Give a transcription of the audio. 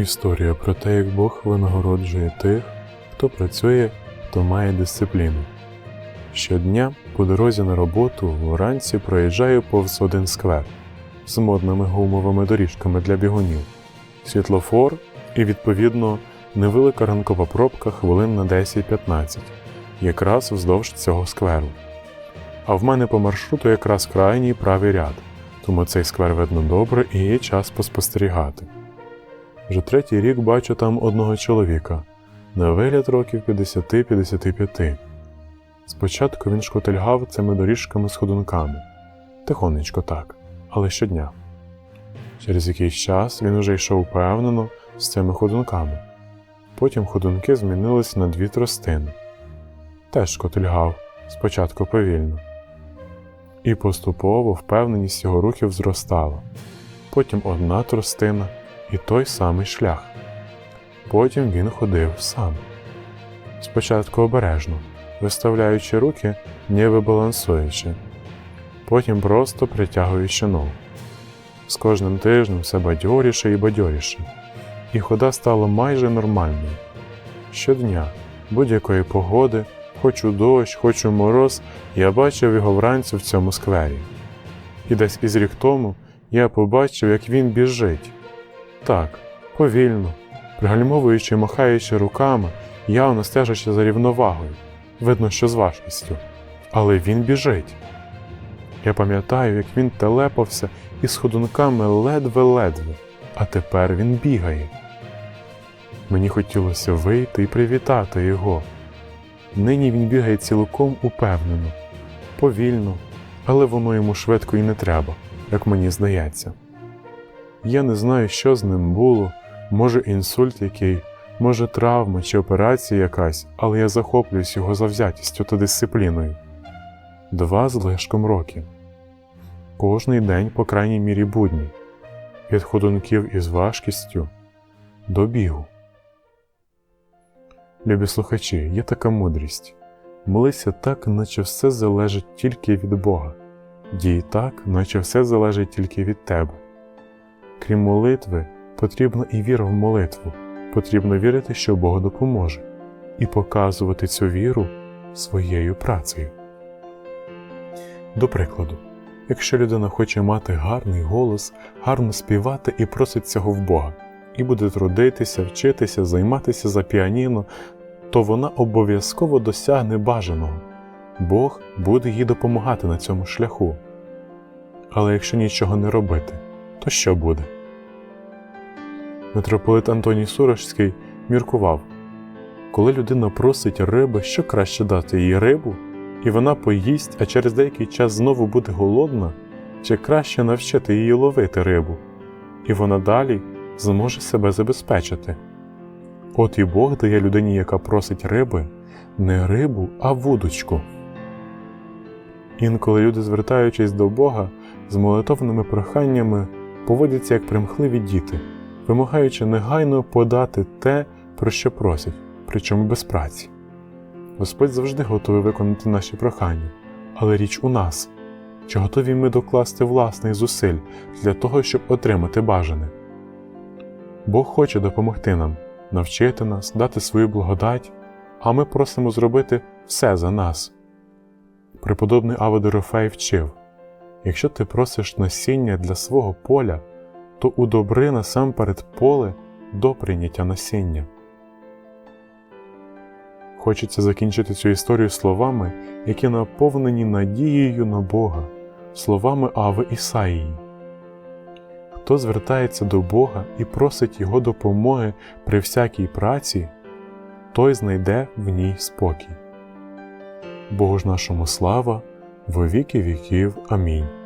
Історія про те, як Бог винагороджує тих, хто працює, хто має дисципліну. Щодня по дорозі на роботу вранці проїжджаю повз один сквер з модними гумовими доріжками для бігунів, світлофор і, відповідно, невелика ранкова пробка хвилин на 10-15, якраз вздовж цього скверу. А в мене по маршруту якраз крайній правий ряд, тому цей сквер видно добре і є час поспостерігати. Вже третій рік бачу там одного чоловіка, на вигляд років 50-55. Спочатку він шкотильгав цими доріжками з ходунками, тихонечко так, але щодня. Через якийсь час він уже йшов впевнено з цими ходунками. Потім ходунки змінились на дві тростини. Теж шкотильгав, спочатку повільно. І поступово впевненість його рухів зростала. Потім одна тростина і той самий шлях. Потім він ходив сам. Спочатку обережно, виставляючи руки, ніби балансуючи, потім просто притягуючи ногу. З кожним тижнем все бадьоріше і бадьоріше, і хода стала майже нормальною. Щодня, будь-якої погоди, хоч у дощ, хоч у мороз, я бачив його вранці в цьому сквері. І десь із рік тому я побачив, як він біжить. Так, повільно, пригальмовуючи і махаючи руками, явно стежачи за рівновагою, видно, що з важкістю. Але він біжить. Я пам'ятаю, як він телепався із ходунками ледве-ледве, а тепер він бігає. Мені хотілося вийти і привітати його. Нині він бігає цілком упевнено, повільно, але воно йому швидко і не треба, як мені здається. Я не знаю, що з ним було, може інсульт який, може травма чи операція якась, але я захоплююсь його завзятістю та дисципліною. Два з лишком роки. Кожний день, по крайній мірі, будній, від ходунків із важкістю до бігу. Любі слухачі, є така мудрість. Молися так, наче все залежить тільки від Бога. Дій так, наче все залежить тільки від тебе. Крім молитви, потрібна і віра в молитву. Потрібно вірити, що Бог допоможе, і показувати цю віру своєю працею. До прикладу, якщо людина хоче мати гарний голос, гарно співати і просить цього в Бога, і буде трудитися, вчитися, займатися за піаніно, то вона обов'язково досягне бажаного. Бог буде їй допомагати на цьому шляху. Але якщо нічого не робити, то що буде? Митрополит Антоній Сурожський міркував коли людина просить риби, що краще дати їй рибу, і вона поїсть, а через деякий час знову буде голодна, чи краще навчити її ловити рибу, і вона далі зможе себе забезпечити. От і Бог дає людині, яка просить риби, не рибу, а вудочку. Інколи люди, звертаючись до Бога з молитовними проханнями, поводяться як примхливі діти, вимагаючи негайно подати те, про що просять, причому без праці. Господь завжди готовий виконати наші прохання, але річ у нас, чи готові ми докласти власних зусиль для того, щоб отримати бажане. Бог хоче допомогти нам, навчити нас, дати свою благодать, а ми просимо зробити все за нас. Преподобний Ава Дорофей вчив якщо ти просиш насіння для свого поля, то удобри насамперед поле до прийняття насіння. Хочеться закінчити цю історію словами, які наповнені надією на Бога, словами Ави Ісаїї. Хто звертається до Бога і просить Його допомоги при всякій праці, той знайде в ній спокій. Богу ж нашому слава, во віки віків. Амінь.